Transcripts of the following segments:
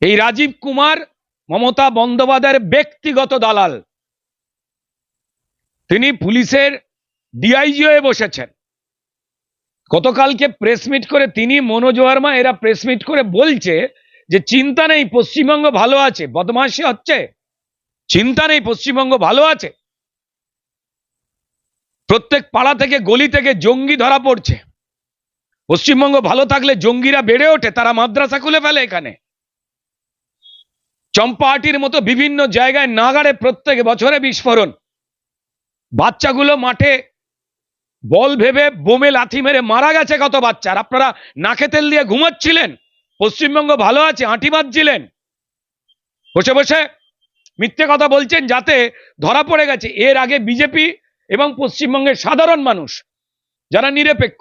এই রাজীব কুমার মমতা বন্দ্যোপাধ্যায়ের ব্যক্তিগত দালাল। তিনি পুলিশের ডিআইজি হয়ে বসেছেন। গতকালকে প্রেস মিট করে তিনি মনোজ ওয়ার্মা এরা প্রেস মিট করে বলছে যে, চিন্তা নেই, পশ্চিমবঙ্গ ভালো আছে। বদমাশি হচ্ছে? চিন্তা নেই, পশ্চিমবঙ্গ ভালো আছে। প্রত্যেক পাড়া থেকে, গলি থেকে জঙ্গি ধরা পড়ছে। পশ্চিমবঙ্গ ভালো থাকলে জঙ্গিরা বেড়ে ওঠে, তারা মাদ্রাসা খুলে ফেলে এখানে। চম্পাহাটির মতো বিভিন্ন জায়গায় নাগাড়ে প্রত্যেক বছরে বিস্ফোরণ। বাচ্চাগুলো মাঠে বল ভেবে বোমে লাথি মেরে মারা গেছে কত বাচ্চার? আপনারা নাকে তেল দিয়ে ঘুমাচ্ছিলেন? পশ্চিমবঙ্গ ভালো আছে আঁটি বাঁধছিলেন? বসে বসে মিথ্যে কথা বলছেন যাতে ধরা পড়ে গেছে। এর আগে বিজেপি এবং পশ্চিমবঙ্গের সাধারণ মানুষ, যারা নিরপেক্ষ,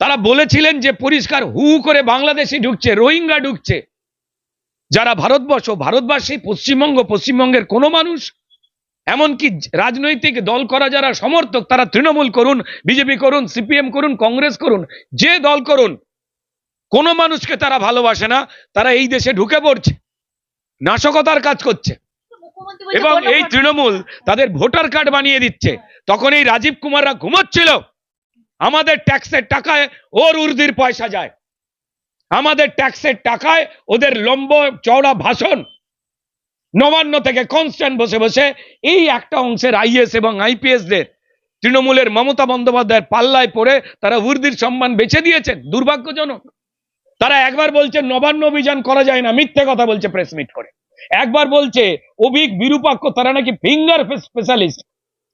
তারা বলেছিলেন যে পরিষ্কার হু করে বাংলাদেশি ঢুকছে, রোহিঙ্গা ঢুকছে। যারা ভারতবর্ষ, ভারতবাসী, পশ্চিমবঙ্গ, পশ্চিমবঙ্গের কোনো মানুষ, এমনকি রাজনৈতিক দল করা যারা সমর্থক, তারা তৃণমূল করুন, বিজেপি করুন, সিপিএম করুন, কংগ্রেস করুন, যে দল করুন, কোনো মানুষকে তারা ভালোবাসে না, তারা এই দেশে ঢুকে পড়ছে, নাশকতার কাজ করছে। এবং এই তৃণমূল তাদের ভোটার কার্ড বানিয়ে দিচ্ছে। তখন এই রাজীব কুমাররা ঘুমোচ্ছিল। আমাদের ট্যাক্সের টাকায় ওর উর্দির পয়সা যায়। আমাদের ট্যাক্সের টাকায় ওদের লম্ব চওড়া ভাষণ। নবান্ন থেকে কনস্ট্যান্ট বসে বসে এই একটা অংশের আইএস এবং আইপিএস দের, তৃণমূলের মমতা বন্দ্যোপাধ্যায়ের পাল্লায় পড়ে তারা উর্দির সম্মান বেছে দিয়েছেন, দুর্ভাগ্যজনক। তারা একবার বলছে, নবান্ন অভিযান করা যায় না, মিথ্যে কথা বলছে প্রেস মিট করে। একবার বলছে, অভিক বিরূপাক্ষ, তারা নাকি ফিঙ্গার স্পেশালিস্ট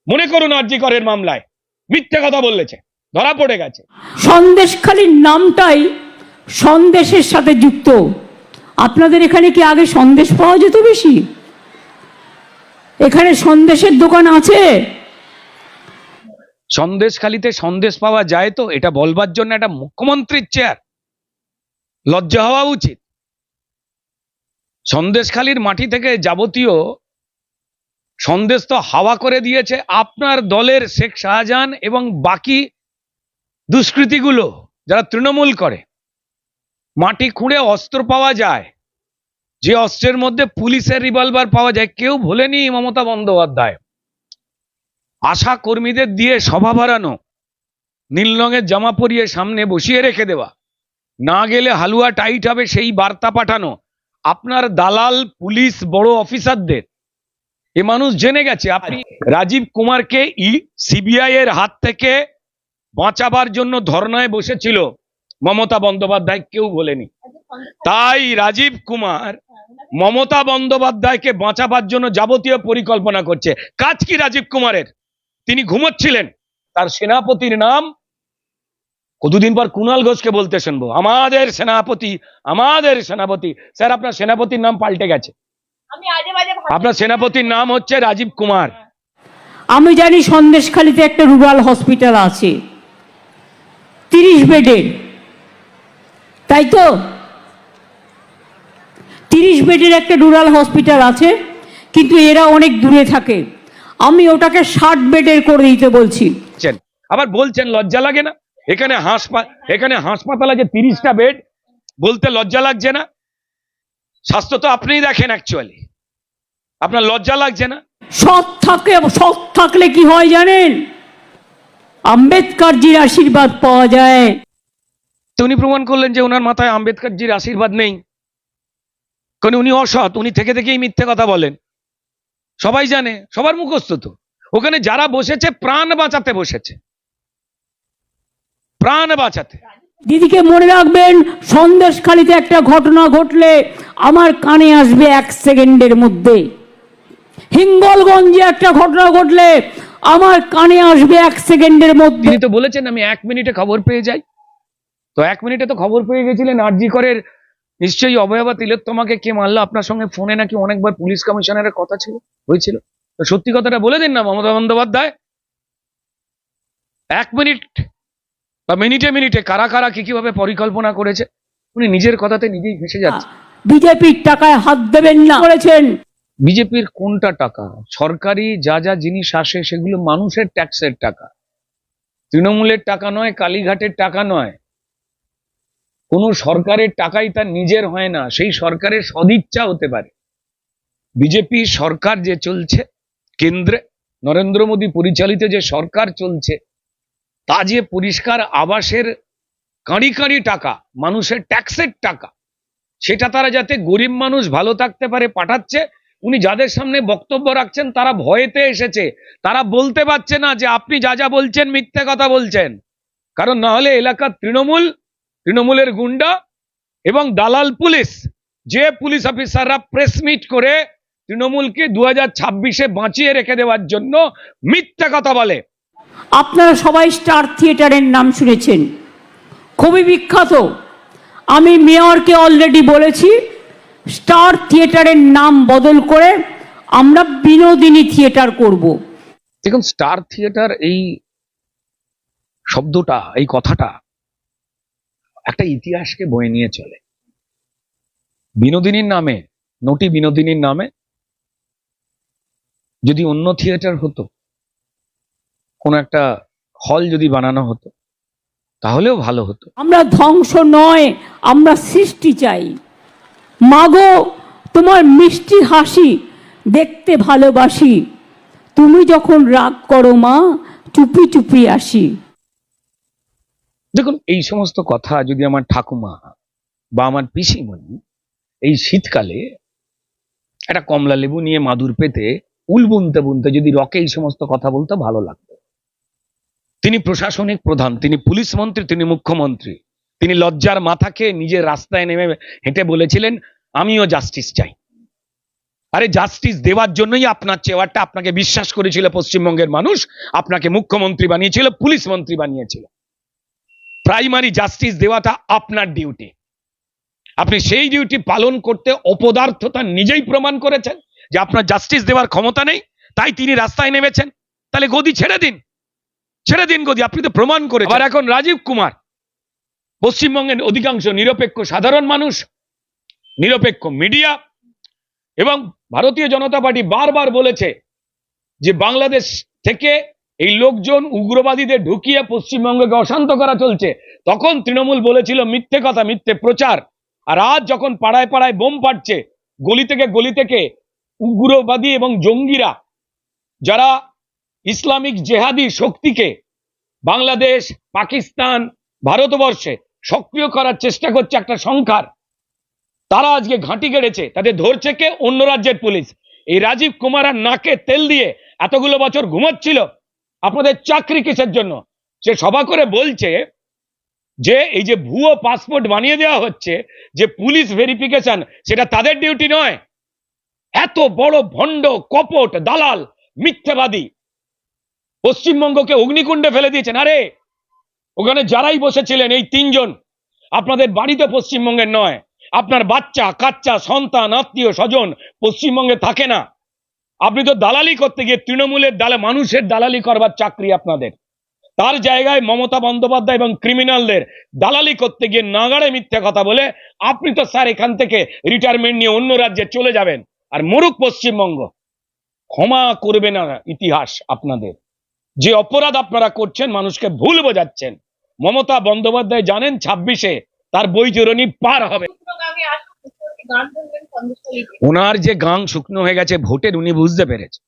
মনে করুন আরজি করের মামলায়। মিথ্যে কথা বলেছে, ধরা পড়ে গেছে। সন্দেশখালির নামটাই সন্দেশের সাথে যুক্ত। আপনাদের এখানে কি আগে সন্দেশ পাওয়া যেত বেশি? এখানে সন্দেশের দোকান আছে? সন্দেশখালিতে সন্দেশ পাওয়া যায় তো, এটা বলবার জন্য একটা মুখ্যমন্ত্রীর চেয়ার লজ্জা হওয়া উচিত। সন্দেশখালির মাটি থেকে যাবতীয় সন্দেশ তো হাওয়া করে দিয়েছে, আপনার দলের শেখ শাহজাহান এবং বাকি দুষ্কৃতিগুলো যারা তৃণমূল করে। মাটি খুঁড়ে অস্ত্র পাওয়া যায়। যে অস্ত্রের মধ্যে পুলিশের রিভলভার পাওয়া যায়, কেউ ভোলেনি মমতা বন্দ্যোপাধ্যায়। আশা কর্মীদের দিয়ে সভা বাড়ানো নীল রঙের জামা পরিয়ে সামনে বসিয়ে রেখে দেওয়া। না গেলে হালুয়া টাইট হবে সেই বার্তা পাঠানো, আপনার দালাল, পুলিশ, বড় অফিসারদের। এ মানুষ জেনে গেছে, আপনি রাজীব কুমারকে ই, সিবিআই এর হাত থেকে বাঁচাবার জন্য ধর্নায় বসেছিল। মমতা বন্দ্যোপাধ্যায় কেউ বলেনি। তাই রাজীব কুমার মমতা বন্দ্যোপাধ্যায়কে বাঁচাবার জন্য যাবতীয় পরিকল্পনা করছে। কাজ কি রাজীব কুমারের? তিনি ঘুমোচ্ছিলেন। তার সেনাপতির নাম কতদিন পর কুণাল ঘোষকে বলতে শুনব। আমাদের সেনাপতি আমাদের সেনাপতি। স্যার আপনার সেনাপতির নাম পাল্টে গেছে। আপনার সেনাপতির নাম হচ্ছে রাজীব কুমার। আমি জানি সন্দেশখালিতে একটা রুরাল হসপিটাল আছে। তিরিশ বেডের। তাই তো? তিরিশ বেডের একটা রুরাল হসপিটাল আছে কিন্তু এরা অনেক দূরে থাকে। আমি ওটাকে ষাট বেডের করে দিতে বলছি। আবার বলছেন লজ্জা লাগে না? এখানে হাসপাতাল এখানে হাসপাতাল আছে তিরিশটা বেড বলতে লজ্জা লাগছে না? স্বাস্থ্য তো আপনিই দেখেন অ্যাকচুয়ালি আপনার লজ্জা লাগছে না? সৎ থাকে সৎ থাকলে কি হয় জানেন? আম্বেদকরজির আশীর্বাদ পাওয়া যায়। তো উনি প্রমাণ করলেন যে ওনার মাথায় আম্বেদকরজির আশীর্বাদ নেই। কারণ উনি অসৎ উনি থেকে থেকেই মিথ্যে কথা বলেন। সবাই জানে সবার মুখস্থ তো। ওখানে যারা বসেছে প্রাণ বাঁচাতে বসেছে। প্রাণ বাঁচাতে। দিদিকে মনে রাখবেন সন্দেশখালিতে একটা ঘটনা ঘটলে আমার কানে আসবে এক সেকেন্ডের মধ্যে। হিঙ্গলগঞ্জে একটা ঘটনা ঘটলে আমার কানে আসবে এক সেকেন্ডের মধ্যে। তিনি তো বলেছেন আমি এক মিনিটে খবর পেয়ে যাই। তো এক মিনিটে তো খবর পেয়ে গেছিলেন আরজি করের। নিশ্চয়ই অভয়বা তিলোত্তমাকে কে মারলো? আপনার সঙ্গে ফোনে নাকি অনেকবার পুলিশ কমিশনারের কথা ছিল হয়েছিল। তো সত্যি কথাটা বলে দিন না মমতা বন্দ্যোপাধ্যায়। এক মিনিট বা মিনিটে মিনিটে কারা কারা কি কীভাবে পরিকল্পনা করেছে উনি নিজের কথাতে নিজেই ভেসে যাচ্ছে। বিজেপির টাকায় হাত দেবেন না। করেছেন। বিজেপির কোনটা টাকা? সরকারি যা যা জিনিস আসে সেগুলো মানুষের ট্যাক্সের টাকা। তৃণমূলের টাকা নয় কালীঘাটের টাকা নয়। কোনো সরকারের টাকাই তার নিজের হয় না, সেই সরকারের সদিচ্ছা হতে পারে। বিজেপি সরকার যে চলছে, কেন্দ্রে নরেন্দ্র মোদী পরিচালিত যে সরকার চলছে, তা যে পরিষ্কার আবাসের কাঁড়ি কাঁড়ি টাকা, মানুষের ট্যাক্সের টাকা, সেটা তারা যাতে গরিব মানুষ ভালো থাকতে পারে পাঠাচ্ছে, উনি যাদের সামনে বক্তব্য রাখছেন তারা ভয়েতে এসেছে। তারা বলতে পারছে না যে আপনি যা যা বলছেন মিথ্যে কথা বলছেন। কারণ না হলে এলাকার তৃণমূল তৃণমূলের গুন্ডা এবং দালাল পুলিশ। যে পুলিশ অফিসাররা প্রেস মিট করে তৃণমূলকে দু হাজার ছাব্বিশে বাঁচিয়ে রেখে দেওয়ার জন্য মিথ্যা কথা বলে। আপনারা সবাই স্টার থিয়েটারের নাম শুনেছেন। খুবই বিখ্যাত। আমি মেয়রকে অলরেডি বলেছি স্টার থিয়েটারের নাম বদল করে আমরা বিনোদিনী থিয়েটার করব। দেখুন স্টার থিয়েটার এই শব্দটা এই কথাটা একটা ইতিহাসকে বয়ে নিয়ে চলে। বিনোদিনীর নামে, নটি বিনোদিনীর নামে যদি অন্য থিয়েটার হতো, কোন একটা হল যদি বানানো হতো, তাহলেও ভালো হতো। আমরা ধ্বংস নয়, আমরা সৃষ্টি চাই। মাগো, তোমার মিষ্টি হাসি দেখতে ভালোবাসি। তুমি যখন রাগ করো মা, চুপি চুপি আসি। দেখুন, এই সমস্ত কথা যদি আমার ঠাকুমা বা আমার পিসিমণি এই শীতকালে একটা কমলা লেবু নিয়ে মাদুর পেতে, উল বুনতে বুনতে যদি রকে এই সমস্ত কথা বলতে, ভালো লাগতো। তিনি প্রশাসনিক প্রধান, তিনি পুলিশ মন্ত্রী, তিনি মুখ্যমন্ত্রী। তিনি লজ্জার মাথাকে নিজের রাস্তায় নেমে হেঁটে বলেছিলেন, আমিও জাস্টিস চাই। আরে জাস্টিস দেওয়ার জন্যই আপনার চেয়ারটা আপনাকে বিশ্বাস করেছিল পশ্চিমবঙ্গের মানুষ, আপনাকে মুখ্যমন্ত্রী বানিয়েছিল, পুলিশ মন্ত্রী বানিয়েছিল। প্রাইমারি জাস্টিস দেওয়াটা আপনার ডিউটি আপনি সেই ডিউটি পালন করতে অপদার্থতা নিজেই প্রমাণ করেছেন যে আপনার জাস্টিস দেওয়ার ক্ষমতা নেই, তাই তিনি রাস্তায় নেমেছেন। তাহলে গদি ছেড়ে দিন। ছেড়ে দিন গদি, আপনি তো প্রমাণ করে আবার এখন রাজীব কুমার, পশ্চিমবঙ্গের অধিকাংশ নিরপেক্ষ সাধারণ মানুষ, নিরপেক্ষ মিডিয়া এবং ভারতীয় জনতা পার্টি বারবার বলেছে যে বাংলাদেশ থেকে এই লোকজন উগ্রবাদীদের ঢুকিয়ে পশ্চিমবঙ্গকে অশান্ত করা চলছে। তখন তৃণমূল বলেছিল, মিথ্যে কথা, মিথ্যে প্রচার। আর আজ যখন পাড়ায় পাড়ায় বোম পাচ্ছে গলি থেকে গলি থেকে উগ্রবাদী এবং জঙ্গিরা, যারা ইসলামিক জেহাদি শক্তিকে বাংলাদেশ, পাকিস্তান, ভারতবর্ষে সক্রিয় করার চেষ্টা করছে একটা সংখ্যার, তারা আজকে ঘাঁটি গেড়েছে তাদের ধরছে কে? অন্য রাজ্যের পুলিশ। এই রাজীব কুমার নাকে তেল দিয়ে এতগুলো বছর ঘুমাচ্ছিল। আপনাদের চাকরি কিসের জন্য? সে সভা করে বলছে যে, এই যে ভুয়ো পাসপোর্ট বানিয়ে দেওয়া হচ্ছে, যে পুলিশ ভেরিফিকেশন, সেটা তাদের ডিউটি নয়। এত বড় ভণ্ড, কপট, দালাল, মিথ্যাবাদী। পশ্চিমবঙ্গকে অগ্নিকুণ্ডে ফেলে দিয়েছেন। আরে, ওখানে যারাই বসেছিলেন, এই তিনজন, আপনাদের বাড়িতে পশ্চিমবঙ্গের নয়। আপনার বাচ্চা, কাচ্চা, সন্তান, আত্মীয়, স্বজন পশ্চিমবঙ্গে থাকে না। আপনি তো দালালি করতে গিয়ে তৃণমূলের দালা, মানুষের দালালি করবার চাকরি আপনাদের। তার জায়গায় মমতা বন্দ্যোপাধ্যায় এবং ক্রিমিনালদের দালালি করতে গিয়ে নাগাড়ে মিথ্যে কথা বলে আপনি তো স্যার এখান থেকে রিটায়ারমেন্ট নিয়ে অন্য রাজ্যে চলে যাবেন। আর মরুক পশ্চিমবঙ্গ, ক্ষমা করবে না ইতিহাস আপনাদের। যে অপরাধ আপনারা করছেন, মানুষকে ভুল বোঝাচ্ছেন। মমতা বন্দ্যোপাধ্যায় জানেন ছাব্বিশে তার বৈতরণী পার হবে। ওনার যে গাং শুকনো হয়ে গেছে ভোটের উনি বুঝতে পেরেছে।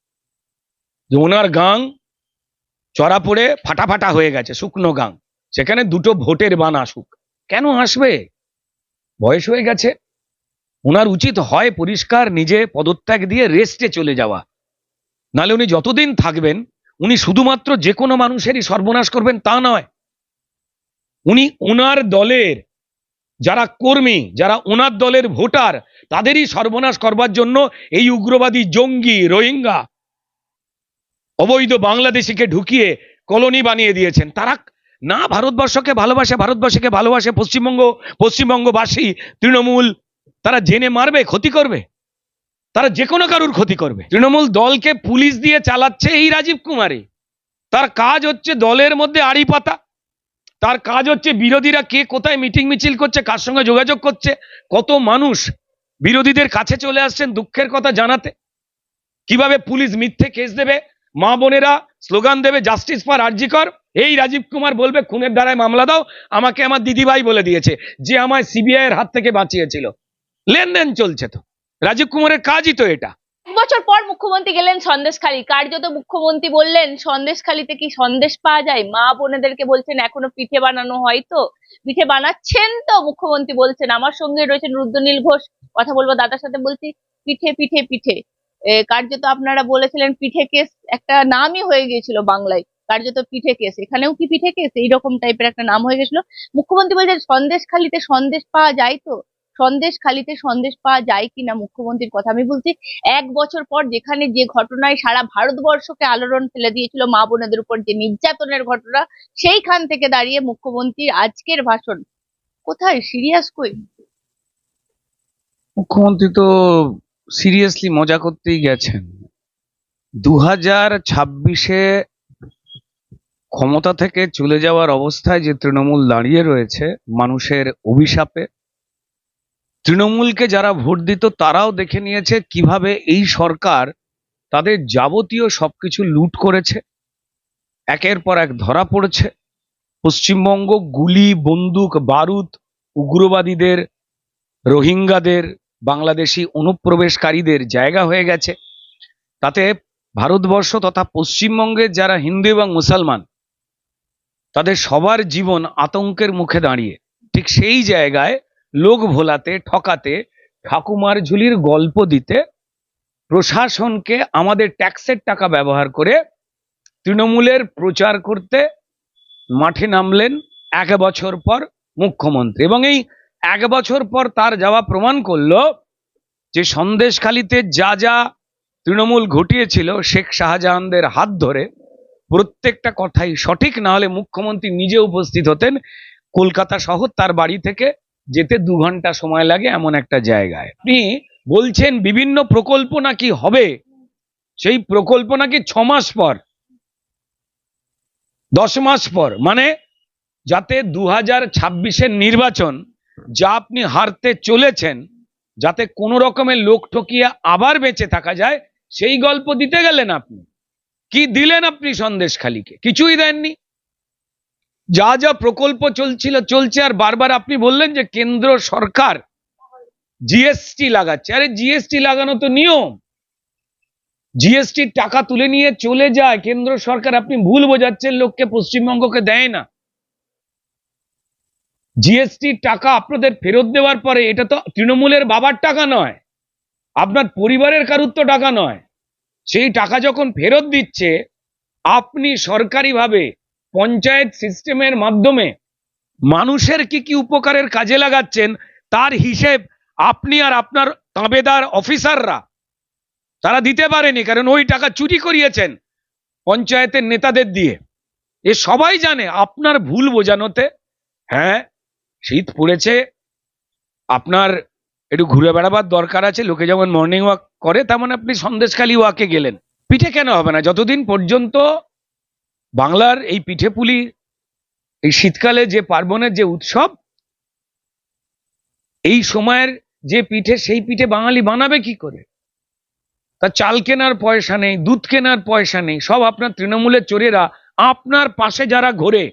যে ওনার গাং চড়া পড়ে ফাটা ফাটা হয়ে গেছে, শুকনো গাং। সেখানে দুটো ভোটের বান আসুক। কেন আসবে? বয়স হয়ে গেছে। ওনার উচিত হয় পরিষ্কার নিজে পদত্যাগ দিয়ে রেস্টে চলে যাওয়া। নালে উনি যতদিন থাকবেন, উনি শুধুমাত্র যে কোনো মানুষেরই সর্বনাশ করবেন তা নয়। উনি ওনার দলের যারা কর্মী, যারা ওনার দলের ভোটার, তাদেরই সর্বনাশ করবার জন্য এই উগ্রবাদী জঙ্গি, রোহিঙ্গা অবৈধ বাংলাদেশিকে ঢুকিয়ে কলোনি বানিয়ে দিয়েছেন। তারা না ভারতবর্ষকে ভালোবাসে ভারতবর্ষকে ভালোবাসে পশ্চিমবঙ্গ, পশ্চিমবঙ্গবাসী, তৃণমূল, তারা জেনে মারবে, ক্ষতি করবে। তারা যে কোনো কারুর ক্ষতি করবে। তৃণমূল দলকে পুলিশ দিয়ে চালাচ্ছে এই রাজীব কুমারী তার কাজ হচ্ছে দলের মধ্যে আড়ি পাতা। তার কাজ হচ্ছে বিরোধীরা কে কোথায় মিটিং মিছিল করছে, কার সঙ্গে যোগাযোগ করছে, কত মানুষ বিরোধীদের কাছে চলে আসছেন দুঃখের কথা জানাতে। কীভাবে পুলিশ মিথ্যে কেস দেবে, মা বোনেরা স্লোগান দেবে, জাস্টিস ফর আরজিকর এই রাজীব কুমার বলবে, খুনের দ্বারায় মামলা দাও। আমাকে আমার দিদিভাই বলে দিয়েছে, যে আমায় সিবিআই এর হাত থেকে বাঁচিয়েছিল। লেনদেন চলছে তো। রাজীব কুমারের কাজই তো এটা। বছর পর মুখ্যমন্ত্রী গেলেন সন্দেশখালী। কার্যত মুখ্যমন্ত্রী বললেন, সন্দেশখালীতে কি সন্দেশ পাওয়া যায়? মা বোনেদেরকে বলছেন, এখনও পিঠে বানানো হয় তো? পিঠে বানাচ্ছেন তো, মুখ্যমন্ত্রী বলছেন। আমার সঙ্গে রয়েছেন রুদ্রনীল ঘোষ। কথা বলব দাদার সাথে বলছি, পিঠে পিঠে পিঠে। কার্যত আপনারা বলেছিলেন পিঠে কেস, একটা নামই হয়ে গিয়েছিল বাংলায়। কার্যত পিঠে কেস। এখানেও কি পিঠে কেস? এইরকম টাইপের একটা নাম হয়ে গেছিল। মুখ্যমন্ত্রী বলছেন, সন্দেশখালীতে সন্দেশ পাওয়া যায় তো? সন্দেশখালীতে সন্দেশ পাওয়া যায় কিনা মুখ্যমন্ত্রীর কথা। আমি বলছি, এক বছর পর যেখানে যে ঘটনায় সারা ভারতবর্ষকে আলোড়ন ফেলে দিয়েছিল মা বোনেদের উপর যে নির্যাতনের ঘটনা, সেইখান থেকে দাঁড়িয়ে মুখ্যমন্ত্রীর আজকের ভাষণ। কোথায়? সিরিয়াস কই? মুখ্যমন্ত্রী তো সিরিয়াসলি মজা করতেই গেছেন। দু হাজার ছাব্বিশে ক্ষমতা থেকে চলে যাওয়ার অবস্থায় যে তৃণমূল দাঁড়িয়ে রয়েছে মানুষের অভিশাপে তৃণমূলকে যারা ভোট দিত, তারাও দেখে নিয়েছে কীভাবে এই সরকার তাদের যাবতীয় সবকিছু লুট করেছে। একের পর এক ধরা পড়েছে। পশ্চিমবঙ্গ গুলি, বন্দুক, বারুদ, উগ্রবাদীদের, রোহিঙ্গাদের, বাংলাদেশি অনুপ্রবেশকারীদের জায়গা হয়ে গেছে। তাতে ভারতবর্ষ তথা পশ্চিমবঙ্গের যারা হিন্দু এবং মুসলমান, তাদের সবার জীবন আতঙ্কের মুখে দাঁড়িয়ে। ঠিক সেই জায়গায় লোক ভোলাতে, ঠকাতে, ঠাকুমার ঝুলির গল্প দিতে, প্রশাসনকে আমাদের ট্যাক্সের টাকা ব্যবহার করে তৃণমূলের প্রচার করতে মাঠে নামলেন এক বছর পর মুখ্যমন্ত্রী। এবং এই এক বছর পর তার যাওয়া প্রমাণ করল যে সন্দেশখালিতে যা যা তৃণমূল ঘটিয়েছিল শেখ শাহজাহানদের হাত ধরে, প্রত্যেকটা কথাই সঠিক, না হলে মুখ্যমন্ত্রী নিজে উপস্থিত হতেন। কলকাতা শহর তার বাড়ি থেকে যেতে দু ঘণ্টা সময় লাগে এমন একটা জায়গায়। আপনি বলছেন বিভিন্ন প্রকল্প নাকি হবে? সেই প্রকল্প নাকি ছ মাস পর, দশ মাস পর মানে যাতে দু হাজার ছাব্বিশের নির্বাচন যা আপনি হারতে চলেছেন, যাতে কোনো রকমের লোক ঠকিয়ে আবার বেঁচে থাকা যায়, সেই গল্প দিতে গেলেন আপনি। কি দিলেন আপনি সন্দেশখালীকে? কিছুই দেননি। যা যা প্রকল্প চলছিল, চলছে আর বারবার আপনি বললেন যে কেন্দ্র সরকার জিএসটি লাগাচ্ছে। আরে জিএসটি লাগানো তো নিয়ম। জিএসটির টাকা তুলে নিয়ে চলে যায়, কেন্দ্র সরকার আপনি ভুল বোঝাচ্ছেন, লোককে পশ্চিমবঙ্গকে দেয় না। জিএসটির টাকা আপনাদের ফেরত দেওয়ার পরে এটা তো তৃণমূলের বাবার টাকা নয়, আপনার পরিবারের কারুর তো টাকা নয়। সেই টাকা যখন ফেরত দিচ্ছে, আপনি সরকারিভাবে পঞ্চায়েত সিস্টেমের মাধ্যমে মানুষের কি কি উপকারের কাজে লাগাচ্ছেন, তার হিসেব আপনি আর আপনার তাঁবেদার অফিসাররা তারা দিতে পারেনি, কারণ ওই টাকা চুরি করিয়েছেন পঞ্চায়েতের নেতাদের দিয়ে। এ সবাই জানে, আপনার ভুল বোঝানোতে হ্যাঁ শীত পড়েছে, আপনার একটু ঘুরে বেড়াবার দরকার আছে, লোকে যেমন মর্নিং ওয়াক করে, তেমন আপনি সন্দেশখালী ওয়াকে গেলেন। পিঠে কেন হবে না? যতদিন পর্যন্ত বাংলার এই পিঠে পুলি, এই শীতকালে যে পার্বণের যে উৎসব, এই সময়ের যে পিঠে, সেই পিঠে বাঙালি বানাবে কি করে? তা চাল কেনার পয়সা নেই, দুধ কেনার পয়সা নেই, সব আপনার তৃণমূলের চোরেরা, আপনার পাশে যারা ঘোরে,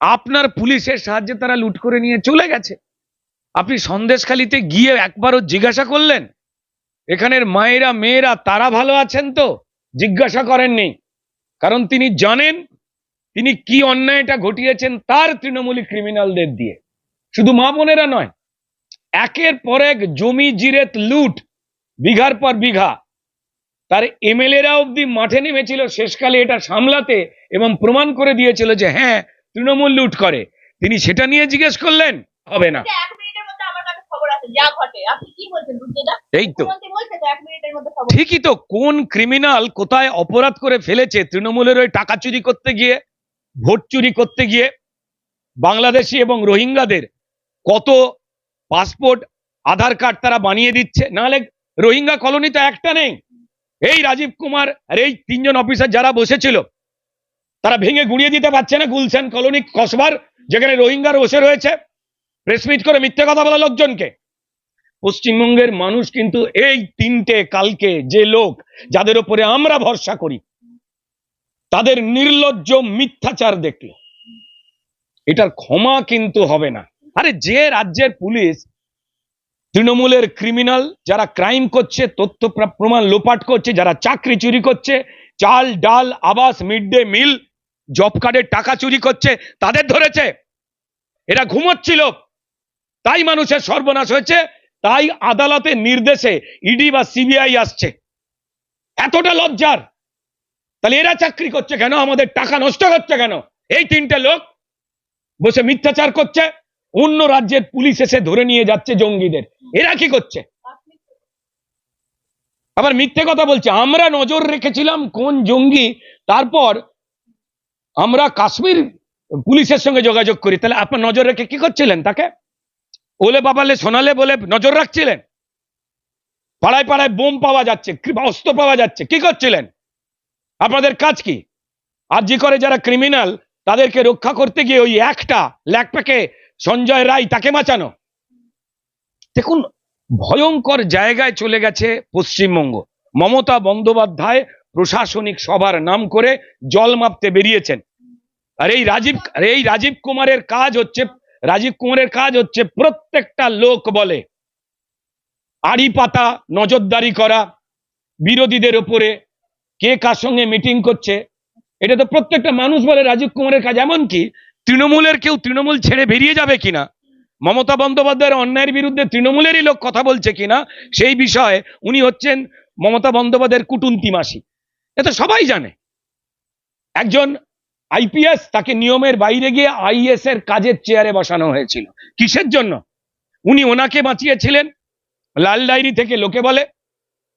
আপনার পুলিশের সাহায্যে তারা লুট করে নিয়ে চলে গেছে। আপনি সন্দেশখালিতে গিয়ে একবারও জিজ্ঞাসা করলেন? এখানের মায়েরা, মেয়েরা, তারা ভালো আছেন তো? জিজ্ঞাসা করেননি। কারণ তিনি জানেন তিনি কি অন্যায়টা ঘটিয়েছেন তার তৃণমূলী ক্রিমিনালদের দিয়ে। শুধু মা বোনেরা নয়, একের পর এক জমি জিরেত লুট, বিঘার পর বিঘা। তার এমএলএরা অব্দি মাঠে নেমেছিল, শেষকালে এটা সামলাতে এবং প্রমাণ করে দিয়েছিল যে হ্যাঁ তৃণমূল লুট করে। তিনি সেটা নিয়ে জিজ্ঞেস করলেন, হবে না। এই তো। ঠিকই তো কোন ক্রিমিনাল কোথায় অপরাধ করে ফেলেছে? তৃণমূলের ওই টাকা চুরি করতে গিয়ে ভোট চুরি করতে গিয়ে বাংলাদেশি এবং রোহিঙ্গাদের কত পাসপোর্ট আধার কার্ড তারা বানিয়ে দিচ্ছে? নাহলে রোহিঙ্গা কলোনি তো একটা নেই। এই রাজীব কুমার আর এই তিনজন অফিসার যারা বসেছিল তারা ভেঙে গুঁড়িয়ে দিতে পারছে না গুলশান কলোনি কসবার যেখানে রোহিঙ্গার বসে রয়েছে। প্রেসমিট করে মিথ্যে কথা বলা লোকজনকে। পশ্চিমবঙ্গের মানুষ কিন্তু এই তিনটে কালকে যে লোক, যাদের উপরে আমরা ভরসা করি, তাদের নির্লজ্জ মিথ্যাচার দেখল, এটার ক্ষমা কিন্তু হবে না। আরে যে রাজ্যের পুলিশ, তৃণমূলের ক্রিমিনাল যারা ক্রাইম করছে, তথ্য প্রমাণ লোপাট করছে, যারা চাকরি চুরি করছে, চাল, ডাল, আবাস, মিড ডে মিল, জব কার্ডের টাকা চুরি করছে, তাদের ধরেছে। এরা ঘুমোচ্ছিল। তাই মানুষের সর্বনাশ হয়েছে। তাই আদালতের নির্দেশে ইডি বা সিবিআই আসছে। এতটা লজ্জার। তাহলে এরা চাকরি করছে কেন? আমাদের টাকা নষ্ট করছে কেন? এই তিনটে লোক বসে মিথ্যাচার করছে। অন্য রাজ্যের পুলিশ এসে ধরে নিয়ে যাচ্ছে জঙ্গিদের। এরা কি করছে? আবার মিথ্যে কথা বলছে, আমরা নজর রেখেছিলাম কোন জঙ্গি, তারপর আমরা কাশ্মীর পুলিশের সঙ্গে যোগাযোগ করি। তাহলে আপনার নজর রেখে কি করছিলেন তাকে? ওলে বাবালে শোনালে বলে নজর রাখছিলেন? পাড়ায় পাড়ায় বোম পাওয়া যাচ্ছে অস্ত্র পাওয়া যাচ্ছে, কি করছিলেন? আপনাদের কাজ কি? আরজি করে যারা ক্রিমিনাল তাদেরকে রক্ষা করতে গিয়ে ওই একটা ল্যাকপ্যাকে সঞ্জয় রায় তাকে বাঁচানো। দেখুন, ভয়ঙ্কর জায়গায় চলে গেছে পশ্চিমবঙ্গ। মমতা বন্দ্যোপাধ্যায় প্রশাসনিক সভার নাম করে জল মাপতে বেরিয়েছেন। আর এই রাজীব আর এই রাজীব কুমারের কাজ হচ্ছে রাজীব কুমারের কাজ হচ্ছে প্রত্যেকটা লোক বলে। আড়ি পাতা, নজরদারি করা, বিরোধীদের ওপরে কে কার সঙ্গে মিটিং করছে, এটা তো প্রত্যেকটা মানুষ বলে রাজীব কুমারের কাজ। এমনকি তৃণমূলের কেউ তৃণমূল ছেড়ে বেরিয়ে যাবে কিনা, মমতা বন্দ্যোপাধ্যায়ের অন্যায়ের বিরুদ্ধে তৃণমূলেরই লোক কথা বলছে কিনা, সেই বিষয়ে উনি হচ্ছেন মমতা বন্দ্যোপাধ্যায়ের কুটুন্তি মাসি এটা সবাই জানে। একজন আইপিএস তাকে নিয়মের বাইরে গিয়ে আইএস এর কাজের চেয়ারে বসানো হয়েছিল। কিসের জন্য? উনি ওনাকে বাঁচিয়েছিলেন, লাল ডায়েরি থেকে লোকে বলে।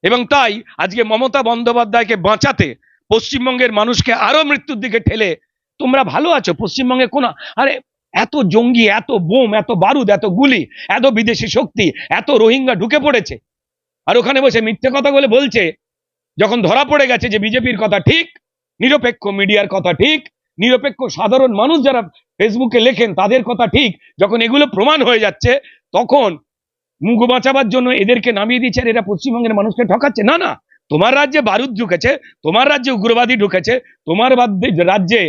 এবং তাই আজকে মমতা বন্দ্যোপাধ্যায়কে বাঁচাতে পশ্চিমবঙ্গের মানুষকে আরও মৃত্যুর দিকে ঠেলে তোমরা ভালো আছো? পশ্চিমবঙ্গে কোন, আরে এত জঙ্গি, এত বোম, এত বারুদ, এত গুলি, এত বিদেশি শক্তি, এত রোহিঙ্গা ঢুকে পড়েছে। আর ওখানে বসে মিথ্যে কথা বলে বলছে, যখন ধরা পড়ে গেছে যে বিজেপির কথা ঠিক, নিরপেক্ষ মিডিয়ার কথা ঠিক নিরপেক্ষ সাধারণ মানুষ যারা ফেসবুকে লেখেন, তাদের কথা ঠিক। যখন এগুলো প্রমাণ হয়ে যাচ্ছে, তখন মুখ বাঁচাবার জন্য এদেরকে নামিয়ে দিচ্ছে আর এরা পশ্চিমবঙ্গের মানুষকে ঠকাচ্ছে। না না, তোমার রাজ্যে বারুদ ঢুকেছে, তোমার রাজ্যে উগ্রবাদী ঢুকেছে, তোমার রাজ্যে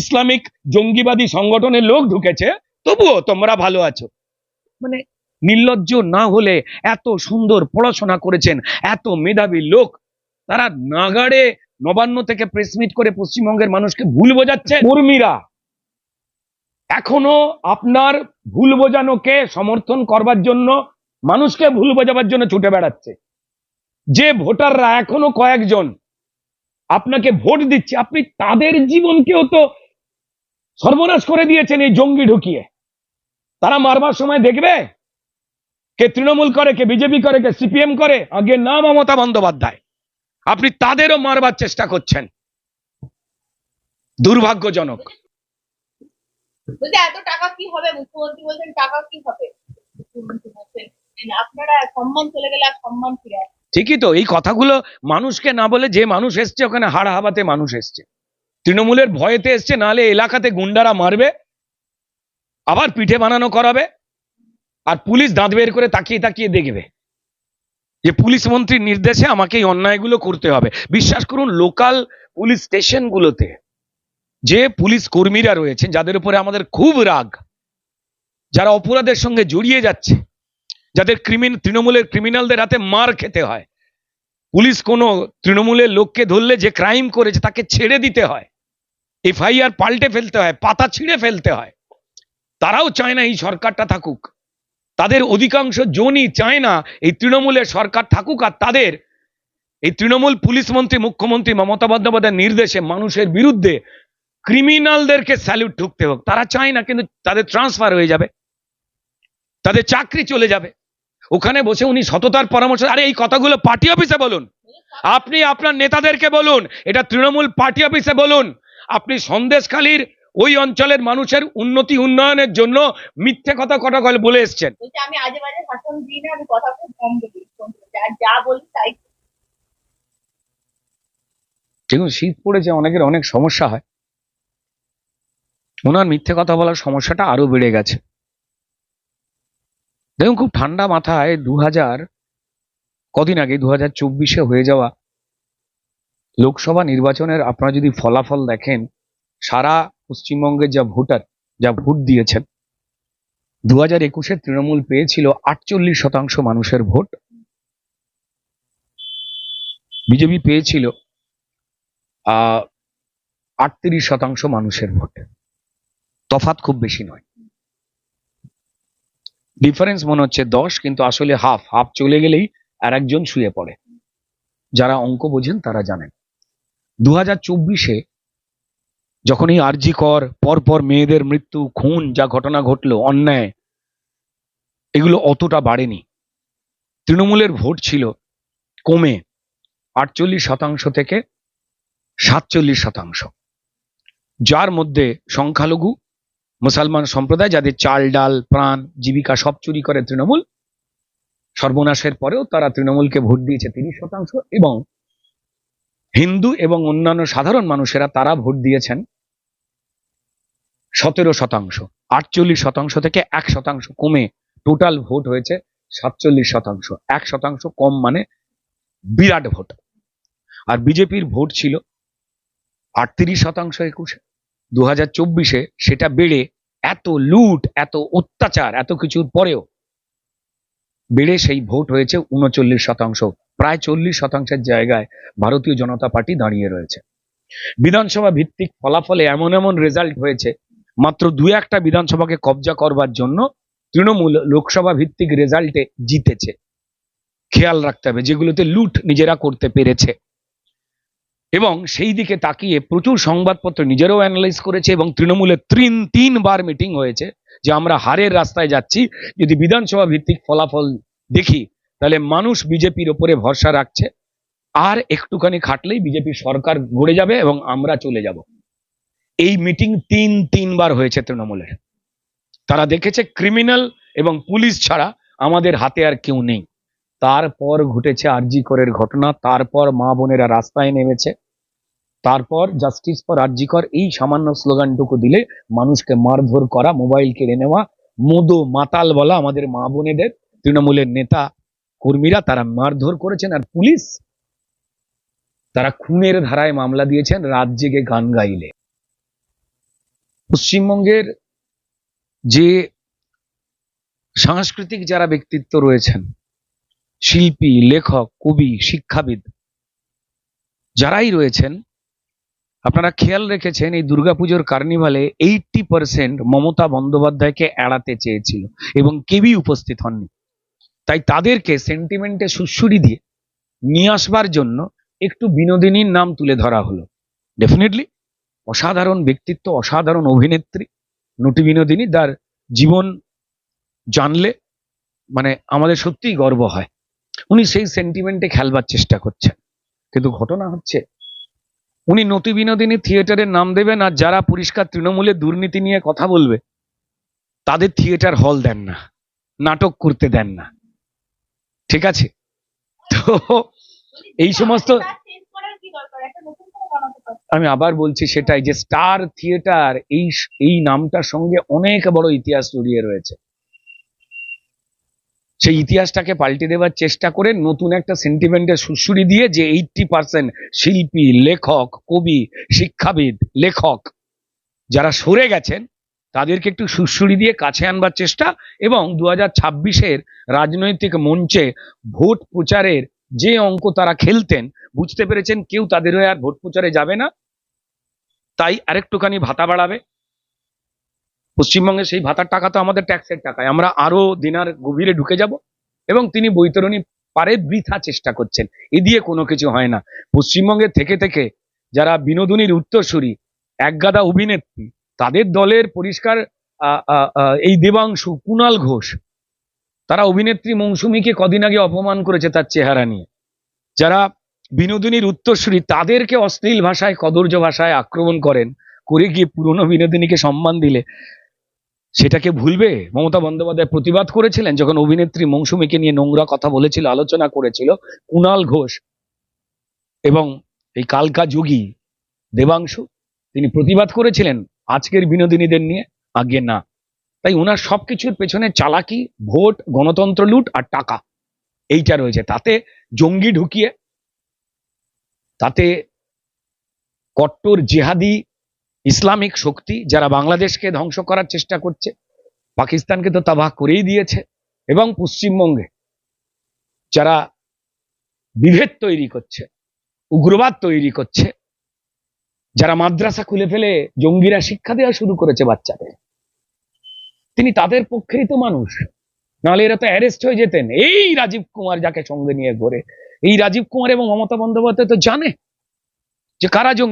ইসলামিক জঙ্গিবাদী সংগঠনের লোক ঢুকেছে, তবুও তোমরা ভালো আছো। মানে নির্লজ্জ না হলে এত সুন্দর পড়াশোনা করেছেন, এত মেধাবী লোক তারা নাগাড়ে নবান্ন থেকে প্রেস মিট করে পশ্চিমবঙ্গের মানুষকে ভুল বোঝাচ্ছে কর্মীরা। এখনও আপনার ভুল বোঝানোকে সমর্থন করবার জন্য মানুষকে ভুল বোঝাবার জন্য ছুটে বেড়াচ্ছে। যে ভোটাররা এখনও কয়েকজন আপনাকে ভোট দিচ্ছে আপনি তাদের জীবনকেও তো সর্বনাশ করে দিয়েছেন এই জঙ্গি ঢুকিয়ে। তারা মারবার সময় দেখবে কে তৃণমূল করে কে বিজেপি করে কে সিপিএম করে আগে না মমতা বন্দ্যোপাধ্যায়। আপনি তাদেরও মারবার চেষ্টা করছেন। দুর্ভাগ্যজনক। এত টাকা কি হবে? মুখ্যমন্ত্রী বলছেন টাকা কি হবে? মুখ্যমন্ত্রী বলছেন যে আপনারা সম্মান চলে গেলে আর সম্মান ফিরে ঠিকই তো এই কথাগুলো মানুষকে না বলে যে মানুষ এসছে ওখানে হাড় হাবাতে মানুষ এসছে। তৃণমূলের ভয়েতে এসছে নাহলে এলাকাতে গুন্ডারা মারবে আবার পিঠে বানানো করাবে আর পুলিশ দাঁত বের করে তাকিয়ে তাকিয়ে দেখবে। যে পুলিশ মন্ত্রীর নির্দেশে আমাকে এই অন্যায়গুলো করতে হবে। বিশ্বাস করুন লোকাল পুলিশ স্টেশনগুলোতে যে পুলিশ কর্মীরা রয়েছেন যাদের উপরে আমাদের খুব রাগ, যারা অপরাধের সঙ্গে জড়িয়ে যাচ্ছে, যাদের ক্রিমিন তৃণমূলের ক্রিমিনালদের হাতে মার খেতে হয়, পুলিশ কোনো তৃণমূলের লোককে ধরলে যে ক্রাইম করেছে তাকে ছেড়ে দিতে হয়, এফআইআর পাল্টে ফেলতে হয়, পাতা ছিঁড়ে ফেলতে হয়, তারাও চায় না এই সরকারটা থাকুক। তাদের অধিকাংশ জনই চায় না এই তৃণমূলের সরকার থাকুক আর তাদের এই তৃণমূল পুলিশ মন্ত্রী, মুখ্যমন্ত্রী মমতা বন্দ্যোপাধ্যায়ের নির্দেশে মানুষের বিরুদ্ধে ক্রিমিনালদেরকে স্যালুট ঢুকতে হোক। তারা চায় না, কিন্তু তাদের ট্রান্সফার হয়ে যাবে। তাদের চাকরি চলে যাবে। ওখানে বসে উনি সততার পরামর্শ, আরে এই কথাগুলো পার্টি অফিসে বলুন। আপনি আপনার নেতাদেরকে বলুন, এটা তৃণমূল পার্টি অফিসে বলুন। আপনি সন্দেশখালীর ওই অঞ্চলের মানুষের উন্নতি উন্নয়নের জন্য মিথ্যে কথা কটা বলে এসছেন। দেখুন শীত পড়েছে অনেকের অনেক সমস্যা হয়। ওনার মিথ্যে কথা বলার সমস্যাটা আরও বেড়ে গেছে। দেখুন খুব ঠান্ডা মাথায় দু হাজার কদিন আগে দু হাজার চব্বিশে হয়ে যাওয়া লোকসভা নির্বাচনের আপনারা যদি ফলাফল দেখেন সারা পশ্চিমবঙ্গের যা ভোটার, যা ভোট দিয়েছেন দু হাজার একুশে তৃণমূল পেয়েছিল আটচল্লিশ শতাংশ মানুষের ভোট। বিজেপি পেয়েছিল আটত্রিশ শতাংশ মানুষের ভোট। তফাৎ খুব বেশি নয়। ডিফারেন্স মনে হচ্ছে দশ, কিন্তু আসলে হাফ হাফ চলে গেলেই আর একজন শুয়ে পড়ে। যারা অঙ্ক বোঝেন তারা জানেন। দু হাজার চব্বিশে যখন এই আরজি কর, পরপর মেয়েদের মৃত্যু, খুন, যা ঘটনা ঘটলো, অন্যায়, এগুলো অতটা বাড়েনি। তৃণমূলের ভোট ছিল কমে আটচল্লিশ শতাংশ থেকে সাতচল্লিশ শতাংশ। যার মধ্যে সংখ্যালঘু, মুসলমান সম্প্রদায়, যাদের চাল, ডাল, প্রাণ, জীবিকা সব চুরি করে তৃণমূল, সর্বনাশের পরেও তারা তৃণমূলকে ভোট দিয়েছে তিরিশ শতাংশ এবং হিন্দু এবং অন্যান্য সাধারণ মানুষেরা তারা ভোট দিয়েছেন। সতেরো শতাংশ, আটচল্লিশ শতাংশ থেকে এক শতাংশ কমে টোটাল ভোট হয়েছে সাতচল্লিশ শতাংশ। এক শতাংশ কম মানে বিরাট ভোট আর বিজেপির ভোট ছিল আটত্রিশ শতাংশ একুশে। দু হাজার চব্বিশে সেটা বেড়ে এত লুট, এত অত্যাচার, এত কিছুর পরেও বেড়ে সেই ভোট হয়েছে উনচল্লিশ শতাংশ। প্রায় চল্লিশ শতাংশের জায়গায় ভারতীয় জনতা পার্টি দাঁড়িয়ে রয়েছে। বিধানসভা ভিত্তিক ফলাফলে এমন এমন রেজাল্ট হয়েছে মাত্র দু একটা বিধানসভাকে কবজা করবার জন্য তৃণমূল লোকসভা ভিত্তিক রেজাল্টে জিতেছে। খেয়াল রাখতে হবে, যেগুলোতে লুট নিজেরা করতে পেরেছে। এবং সেই দিকে তাকিয়ে প্রচুর সংবাদপত্র নিজেরাও অ্যানালাইজ করেছে এবং তৃণমূলের তিন, তিনবার মিটিং হয়েছে যে আমরা হারের রাস্তায় যাচ্ছি, যদি বিধানসভা ভিত্তিক ফলাফল দেখি, তাহলে মানুষ বিজেপির ওপরে ভরসা রাখছে। আর একটুখানি খাটলেই বিজেপি সরকার গড়ে যাবে এবং আমরা চলে যাব। এই মিটিং তিন, তিনবার হয়েছে তৃণমূলের। তারা দেখেছে ক্রিমিনাল এবং পুলিশ ছাড়া আমাদের হাতে আর কেউ নেই। তারপর ঘটেছে আরজি করের ঘটনা, তারপর মা বোনেরা রাস্তায় নেমেছে, তারপর জাস্টিস ফর আরজি কর এই সামান্য স্লোগানটুকু দিলে মানুষকে মারধর করা, মোবাইল কেড়ে নেওয়া, মোদো মাতাল বলা আমাদের মা বোনেদের, তৃণমূলের নেতা কর্মীরা তারা মারধর করেছেন আর পুলিশ তারা খুনের ধারায় মামলা দিয়েছেন, রাত জেগে গান গাইলে। পশ্চিমবঙ্গের যে সাংস্কৃতিক যারা ব্যক্তিত্ব রয়েছেন, শিল্পী, লেখক, কবি, শিক্ষাবিদ, যারাই রয়েছেন, আপনারা খেয়াল রেখেছেন এই দুর্গাপুজোর কার্নিভালে এইটটি পার্সেন্ট মমতা বন্দ্যোপাধ্যায়কে এড়াতে চেয়েছিল এবং কেউই উপস্থিত হননি। তাই তাদেরকে সেন্টিমেন্টে সুশ্রুরি দিয়ে নিয়ে আসবার জন্য একটু বিনোদিনীর নাম তুলে ধরা হলো। ডেফিনেটলি অসাধারণ ব্যক্তিত্ব, অসাধারণ অভিনেত্রী নটি বিনোদিনী তার জীবন জানলে মানে আমাদের সত্যিই গর্ব হয়। উনি সেই সেন্টিমেন্টে খেলবার চেষ্টা করছেন। কিন্তু ঘটনা হচ্ছে, উনি নটি বিনোদিনী থিয়েটারের নাম দেবেন আর যারা পরিষ্কার তৃণমূলের দুর্নীতি নিয়ে কথা বলবে, তাদের থিয়েটার হল দেন না, নাটক করতে দেন না। ঠিক আছে? তো এই সমস্ত চেঞ্জ করার কি দরকার একটা নতুন করে বানাতে পারতো আমি আবার বলছি সেটাই যে স্টার থিয়েটার, এই এই নামটার সঙ্গে অনেক বড় ইতিহাস জড়িয়ে রয়েছে। সেই ইতিহাসটাকে পাল্টে দেওয়ার চেষ্টা করে নতুন একটা সেন্টিমেন্টের সুশ্রুরি দিয়ে যে এইটটি পার্সেন্ট শিল্পী, লেখক, কবি, শিক্ষাবিদ, লেখক যারা সরে গেছেন, তাদেরকে একটু সুশ্রুরি দিয়ে কাছে আনবার চেষ্টা এবং দু হাজার রাজনৈতিক মঞ্চে ভোট প্রচারের যে অঙ্ক তারা খেলতেন, বুঝতে পেরেছেন কেউ তাদের হয়ে আর ভোট প্রচারে যাবে না। তাই আরেকটুখানি ভাতা বাড়াবে। পশ্চিমবঙ্গে সেই ভাতার টাকা তো আমাদের ট্যাক্সের টাকায়। আমরা আরও দিনার গভীরে ঢুকে যাব এবং তিনি বৈতরণী পারে বৃথা চেষ্টা করছেন। এ দিয়ে কোনো কিছু হয় না। পশ্চিমবঙ্গে থেকে থেকে যারা বিনোদনীর উত্তরসূরি, একগাদা অভিনেত্রী, তাদের দলের পরিষ্কার এই দেবাংশু কুণাল ঘোষ তারা অভিনেত্রী মৌসুমীকে কদিন আগে অপমান করেছে তার চেহারা নিয়ে। যারা বিনোদিনীর উত্তরসূরি তাদেরকে অশ্লীল ভাষায় কদর্য ভাষায় আক্রমণ করেন, করে গিয়ে পুরনো বিনোদিনীকে সম্মান দিলে, সেটাকে ভুলবে? মমতা বন্দ্যোপাধ্যায় প্রতিবাদ করেছিলেন যখন অভিনেত্রী মৌসুমীকে নিয়ে নোংরা কথা বলেছিল, আলোচনা করেছিল কুণাল ঘোষ এবং এই কালকা যোগী দেবাংশু। তিনি প্রতিবাদ করেছিলেন আজকের বিনোদিনীদের নিয়ে, আগে না। তাই ওনার সবকিছুর পেছনে চালাকি, ভোট, গণতন্ত্র লুট আর টাকা। এইটা রয়েছে। তাতে জঙ্গি ঢুকিয়ে, তাতে কট্টর জেহাদি ইসলামিক শক্তি যারা বাংলাদেশকে ধ্বংস করার চেষ্টা করছে, পাকিস্তানকে তো তাবাহ করেই দিয়েছে, এবং পশ্চিমবঙ্গে যারা বিভেদ তৈরি করছে, উগ্রবাদ তৈরি করছে, যারা মাদ্রাসা খুলে ফেলে জঙ্গিরা শিক্ষা দেওয়া শুরু করেছে বাচ্চাদের। তিনি তাদের পক্ষেই তো মানুষ। নাহলে এরা তো অ্যারেস্ট হয়ে যেতেন। এই রাজীব কুমার যাকে সঙ্গে নিয়ে ঘোরে, এই রাজীব কুমার এবং মমতা বন্দ্যোপাধ্যায় তো জানে যে কারা জঙ্গি